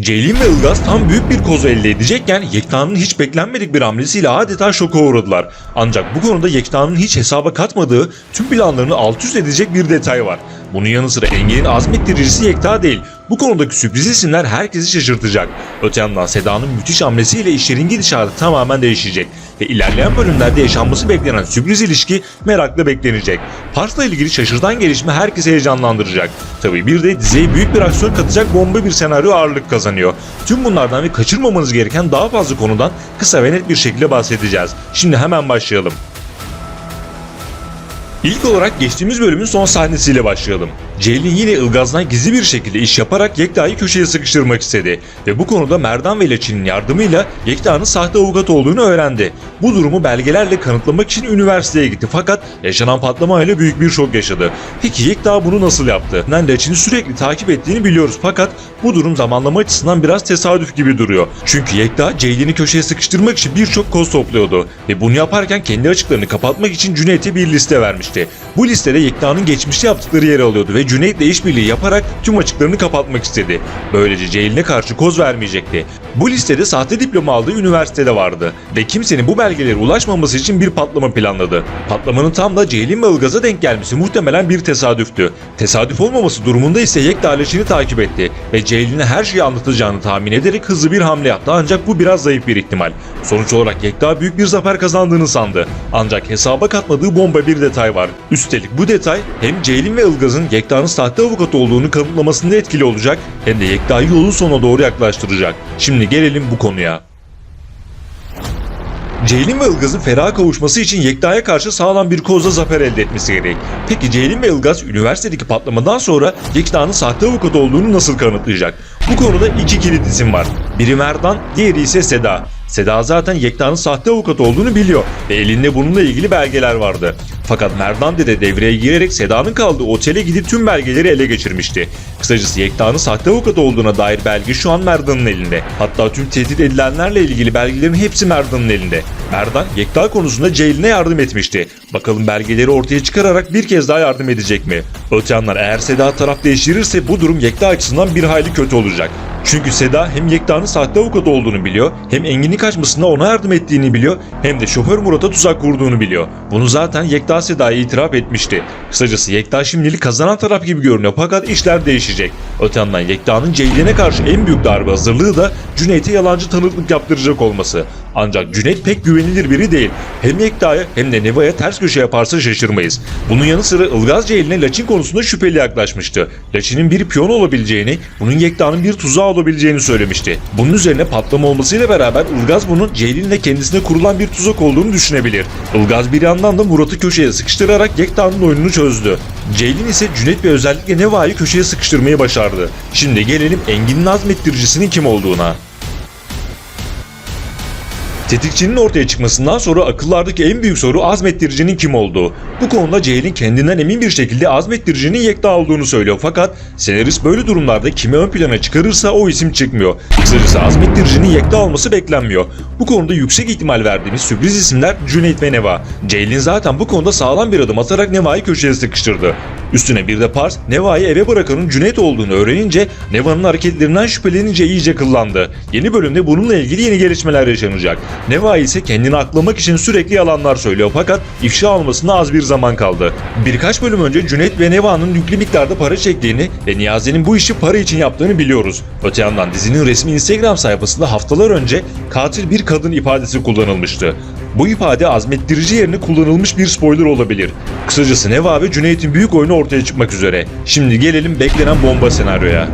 Ceylin ve Ilgaz tam büyük bir kozu elde edecekken Yekta'nın hiç beklenmedik bir hamlesiyle adeta şoka uğradılar. Ancak bu konuda Yekta'nın hiç hesaba katmadığı tüm planlarını alt üst edecek bir detay var. Bunun yanı sıra Engin'in azmettiricisi Yekta değil. Bu konudaki sürpriz isimler herkesi şaşırtacak. Öte yandan Seda'nın müthiş hamlesiyle işlerin gidişatı tamamen değişecek. Ve ilerleyen bölümlerde yaşanması beklenen sürpriz ilişki merakla beklenecek. Pars'la ilgili şaşırtan gelişme herkesi heyecanlandıracak. Tabii bir de diziye büyük bir aksiyon katacak bomba bir senaryo ağırlık kazanıyor. Tüm bunlardan ve kaçırmamanız gereken daha fazla konudan kısa ve net bir şekilde bahsedeceğiz. Şimdi hemen başlayalım. İlk olarak geçtiğimiz bölümün son sahnesiyle başlayalım. Ceylin yine Ilgaz'dan gizli bir şekilde iş yaparak Yekta'yı köşeye sıkıştırmak istedi ve bu konuda Merdan ve Laçin'in yardımıyla Yekta'nın sahte avukat olduğunu öğrendi. Bu durumu belgelerle kanıtlamak için üniversiteye gitti fakat yaşanan patlamayla büyük bir şok yaşadı. Peki Yekta bunu nasıl yaptı? Ben Laçin'i sürekli takip ettiğini biliyoruz fakat bu durum zamanlama açısından biraz tesadüf gibi duruyor. Çünkü Yekta Ceylin'i köşeye sıkıştırmak için birçok koz topluyordu ve bunu yaparken kendi açıklarını kapatmak için Cüneyt'e bir liste vermişti. Bu listede Yekta'nın geçmişte yaptıkları yer alıyordu ve Cüneyt'le işbirliği yaparak tüm açıklarını kapatmak istedi. Böylece Ceylin'e karşı koz vermeyecekti. Bu listede sahte diploma aldığı üniversitede vardı ve kimsenin bu belgelere ulaşmaması için bir patlama planladı. Patlamanın tam da Ceylin ve Ilgaz'a denk gelmesi muhtemelen bir tesadüftü. Tesadüf olmaması durumunda ise Yekta Leşin'i takip etti ve Ceylin'e her şeyi anlatacağını tahmin ederek hızlı bir hamle yaptı ancak bu biraz zayıf bir ihtimal. Sonuç olarak Yekta büyük bir zafer kazandığını sandı. Ancak hesaba katmadığı bomba bir detay var. Üstelik bu detay hem Ceylin ve Ilgaz'ın Yekta'nın sahte avukat olduğunu kanıtlamasında etkili olacak hem de Yekta'yı yolun sonuna doğru yaklaştıracak. Şimdi gelelim bu konuya. Ceylin ve Ilgaz'ın feraha kavuşması için Yekta'ya karşı sağlam bir kozla zafer elde etmesi gerek. Peki Ceylin ve Ilgaz üniversitedeki patlamadan sonra Yekta'nın sahte avukat olduğunu nasıl kanıtlayacak? Bu konuda iki kilit isim var. Biri Merdan, diğeri ise Seda. Seda zaten Yekta'nın sahte avukat olduğunu biliyor ve elinde bununla ilgili belgeler vardı. Fakat Merdan Dede devreye girerek Seda'nın kaldığı otele gidip tüm belgeleri ele geçirmişti. Kısacası Yekta'nın sahte avukat olduğuna dair belge şu an Merdan'ın elinde. Hatta tüm tehdit edilenlerle ilgili belgelerin hepsi Merdan'ın elinde. Merdan, Yekta konusunda Ceylin'e yardım etmişti. Bakalım belgeleri ortaya çıkararak bir kez daha yardım edecek mi? Öte yandan eğer Seda taraf değiştirirse bu durum Yekta açısından bir hayli kötü olacak. Çünkü Seda hem Yekta'nın sahte avukat olduğunu biliyor, hem Engin'in kaçmasında ona yardım ettiğini biliyor, hem de şoför Murat'a tuzak kurduğunu biliyor. Bunu zaten Yekta Seda'ya itiraf etmişti. Kısacası Yekta şimdilik kazanan taraf gibi görünüyor fakat işler değişecek. Öte yandan Yekta'nın Ceylin'e karşı en büyük darbe hazırlığı da Cüneyt'e yalancı tanıklık yaptıracak olması. Ancak Cüneyt pek güvenilir biri değil. Hem Yekta'ya hem de Neva'ya ters köşe yaparsa şaşırmayız. Bunun yanı sıra Ilgaz Ceylin'e Laçin konusunda şüpheli yaklaşmıştı. Laçin'in bir piyon olabileceğini, bunun Yekta'nın bir tuzağı olabileceğini söylemişti. Bunun üzerine patlama olmasıyla beraber Ilgaz bunun Ceylin'le kendisine kurulan bir tuzak olduğunu düşünebilir. Ilgaz bir yandan da Murat'ı köşeye sıkıştırarak Yekta'nın oyununu çözdü. Ceylin ise Cüneyt ve özellikle Neva'yı köşeye sıkıştırmayı başardı. Şimdi gelelim Engin'in azmettiricisinin kim olduğuna. Tetikçinin ortaya çıkmasından sonra akıllardaki en büyük soru azmettiricinin kim olduğu. Bu konuda Ceylin kendinden emin bir şekilde azmettiricinin Yekta olduğunu söylüyor fakat senarist böyle durumlarda kimi ön plana çıkarırsa o isim çıkmıyor. Kısacası azmettiricinin Yekta olması beklenmiyor. Bu konuda yüksek ihtimal verdiğimiz sürpriz isimler Cüneyt ve Neva. Ceylin zaten bu konuda sağlam bir adım atarak Neva'yı köşeye sıkıştırdı. Üstüne bir de Pars, Neva'yı eve bırakanın Cüneyt olduğunu öğrenince Neva'nın hareketlerinden şüphelenince iyice kıllandı. Yeni bölümde bununla ilgili yeni gelişmeler yaşanacak. Neva ise kendini aklamak için sürekli yalanlar söylüyor fakat ifşa olmasına az bir zaman kaldı. Birkaç bölüm önce Cüneyt ve Neva'nın yüklü miktarda para çektiğini ve Niyazi'nin bu işi para için yaptığını biliyoruz. Öte yandan dizinin resmi Instagram sayfasında haftalar önce katil bir kadın ifadesi kullanılmıştı. Bu ifade azmettirici yerine kullanılmış bir spoiler olabilir. Kısacası Neva ve Cüneyt'in büyük oyunu ortaya çıkmak üzere. Şimdi gelelim beklenen bomba senaryoya.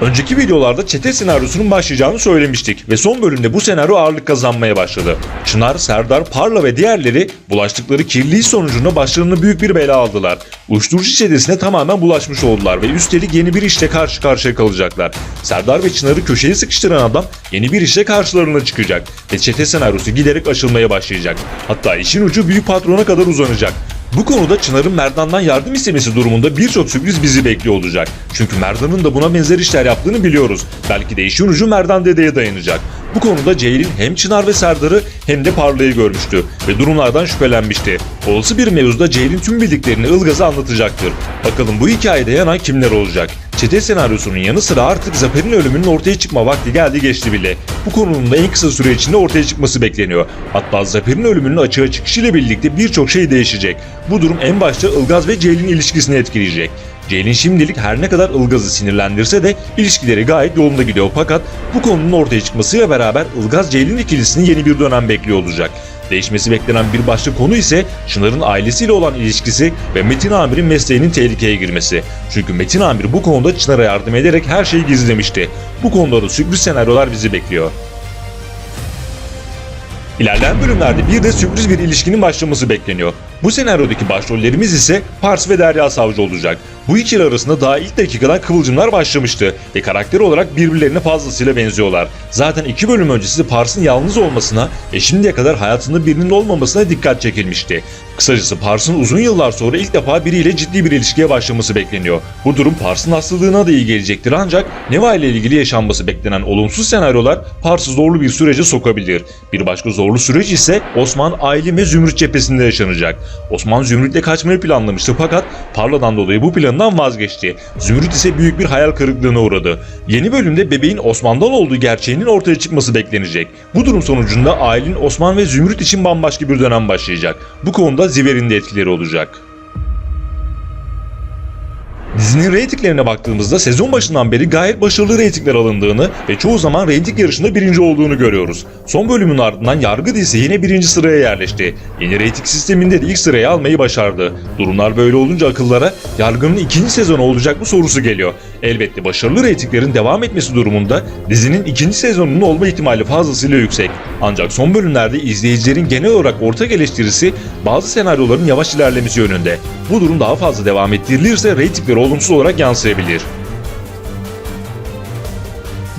Önceki videolarda çete senaryosunun başlayacağını söylemiştik ve son bölümde bu senaryo ağırlık kazanmaya başladı. Çınar, Serdar, Parla ve diğerleri bulaştıkları kirliliği sonucunda başlarına büyük bir bela aldılar. Uyuşturucu çetesine tamamen bulaşmış oldular ve üstelik yeni bir işle karşı karşıya kalacaklar. Serdar ve Çınar'ı köşeye sıkıştıran adam yeni bir işle karşılarına çıkacak ve çete senaryosu giderek aşılmaya başlayacak. Hatta işin ucu büyük patrona kadar uzanacak. Bu konuda Çınar'ın Merdan'dan yardım istemesi durumunda birçok sürpriz bizi bekliyor olacak. Çünkü Merdan'ın da buna benzer işler yaptığını biliyoruz. Belki de işin ucu Merdan dedeye dayanacak. Bu konuda Ceylin hem Çınar ve Serdar'ı hem de Parla'yı görmüştü ve durumlardan şüphelenmişti. Olası bir mevzuda Ceylin tüm bildiklerini Ilgaz'a anlatacaktır. Bakalım bu hikayede yanan kimler olacak? Çete senaryosunun yanı sıra artık Zafer'in ölümünün ortaya çıkma vakti geldi geçti bile. Bu konunun da en kısa süre içinde ortaya çıkması bekleniyor. Hatta Zafer'in ölümünün açığa çıkışıyla birlikte birçok şey değişecek. Bu durum en başta Ilgaz ve Ceylin ilişkisini etkileyecek. Ceylin şimdilik her ne kadar Ilgaz'ı sinirlendirse de ilişkileri gayet yolunda gidiyor fakat bu konunun ortaya çıkmasıyla beraber Ilgaz-Ceylin ikilisini yeni bir dönem bekliyor olacak. Değişmesi beklenen bir başka konu ise Çınar'ın ailesiyle olan ilişkisi ve Metin Amir'in mesleğinin tehlikeye girmesi. Çünkü Metin Amir bu konuda Çınar'a yardım ederek her şeyi gizlemişti. Bu konuda da sürpriz senaryolar bizi bekliyor. İlerleyen bölümlerde bir de sürpriz bir ilişkinin başlaması bekleniyor. Bu senaryodaki başrollerimiz ise Pars ve Derya Savcı olacak. Bu ikili arasında daha ilk dakikadan kıvılcımlar başlamıştı ve karakter olarak birbirlerine fazlasıyla benziyorlar. Zaten iki bölüm öncesi Pars'ın yalnız olmasına ve şimdiye kadar hayatında birinin olmamasına dikkat çekilmişti. Kısacası Pars'ın uzun yıllar sonra ilk defa biriyle ciddi bir ilişkiye başlaması bekleniyor. Bu durum Pars'ın hastalığına da iyi gelecektir ancak Neva ile ilgili yaşanması beklenen olumsuz senaryolar Pars'ı zorlu bir sürece sokabilir. Bir başka zorlu süreç ise Osman, Aylin ve Zümrüt cephesinde yaşanacak. Osman Zümrüt'le kaçmayı planlamıştı fakat Parla'dan dolayı bu planından vazgeçti. Zümrüt ise büyük bir hayal kırıklığına uğradı. Yeni bölümde bebeğin Osman'dan olduğu gerçeğinin ortaya çıkması beklenecek. Bu durum sonucunda Aylin, Osman ve Zümrüt için bambaşka bir dönem başlayacak. Bu konuda Ziver'in de etkileri olacak. Dizinin reytinglerine baktığımızda sezon başından beri gayet başarılı reytingler alındığını ve çoğu zaman reyting yarışında birinci olduğunu görüyoruz. Son bölümün ardından Yargı dizisi yine birinci sıraya yerleşti. Yeni reyting sisteminde de ilk sırayı almayı başardı. Durumlar böyle olunca akıllara Yargı'nın ikinci sezonu olacak mı sorusu geliyor. Elbette başarılı reytinglerin devam etmesi durumunda dizinin ikinci sezonunun olma ihtimali fazlasıyla yüksek. Ancak son bölümlerde izleyicilerin genel olarak ortak eleştirisi bazı senaryoların yavaş ilerlemesi yönünde. Bu durum daha fazla devam ettirilirse reytingler olumsuz olarak yansıyabilir.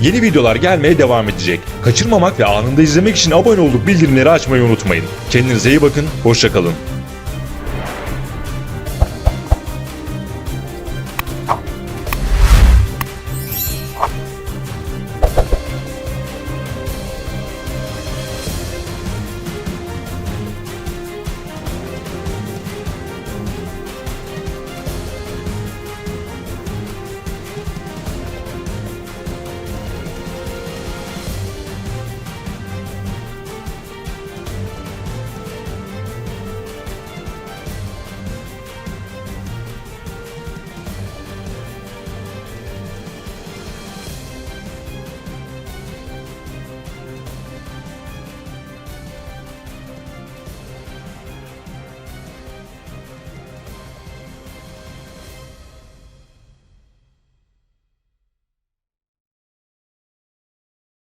Yeni videolar gelmeye devam edecek. Kaçırmamak ve anında izlemek için abone olup bildirimleri açmayı unutmayın. Kendinize iyi bakın, hoşçakalın.